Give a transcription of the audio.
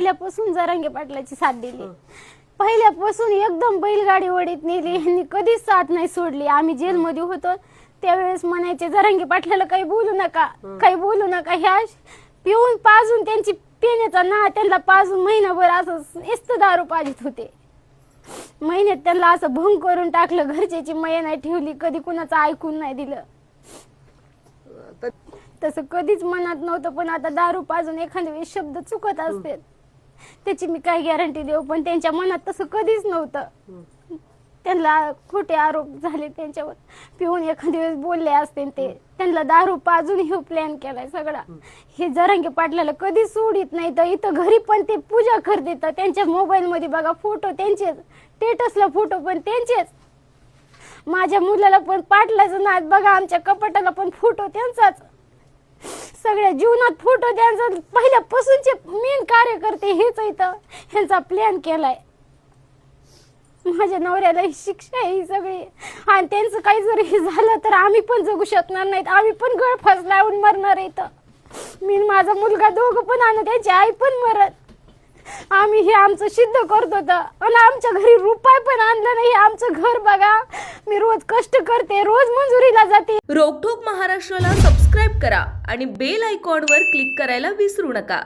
पहिल्यापासून जरांगे पाटलाची साथ दिली. पहिल्यापासून एकदम बैलगाडी वडीत नेली. यांनी कधीच साथ नाही सोडली. आम्ही जेलमध्ये होतो. त्यावेळेस म्हणायचे जरांगे पाटलाला काही बोलू नका. काही बोलू नका. ह्या पिऊन पाजून त्यांची पिण्याचा ना त्यांना पाजून महिनाभर असं नुसतं दारू पाजित होते. महिन्यात त्यांना असं भंग करून टाकलं. घरच्याची मया नाही ठेवली. कधी कुणाचं ऐकून नाही दिलं. तसं कधीच मनात नव्हतं पण आता दारू पाजून एखाद्या वेळेस शब्द चुकत असते त्याची मी काय गॅरंटी देऊ पण त्यांच्या मनात तसं कधीच नव्हतं. त्यांना खोटे आरोप झाले त्यांच्यावर. पिऊन एखाद्या वेळेस बोलले असते ते. त्यांना दारू पाजून हे प्लॅन केलाय सगळा. हे जरांगे पाटलाला कधीच सोडित नाही. तर इथं घरी पण ते पूजा करते. तर त्यांच्या मोबाईल मध्ये बघा फोटो त्यांचेच. स्टेटसला फोटो पण त्यांचेच. माझ्या मुलाला पण पाटलाचं नाद बघा. आमच्या कपाटाला पण फोटो त्यांचाच. सगळ्या जीवनात फोटो त्यांचा पहिल्यापासूनचे मेन कार्यकर्ते हेच इथं ह्यांचा प्लॅन केलाय. माझ्या नवऱ्याला ही शिक्षा आहे ही सगळी. आणि त्यांचं काही जर हे झालं तर आम्ही पण जगू शकणार नाहीत. आम्ही पण गळफास लावून मरणार आहे इथं. मी माझा मुलगा दोघं पण आणि त्यांची आई पण मरत. आम्ही हे आमचं सिद्ध करत होतं आणि आमच्या घरी रुपाय पण आणलं नाही आमचं घर बघा. मी रोज कष्ट करते रोज मंजुरीला जाते. रोकठोक महाराष्ट्राला सबस्क्राईब करा आणि बेल आयकॉनवर क्लिक करायला विसरू नका.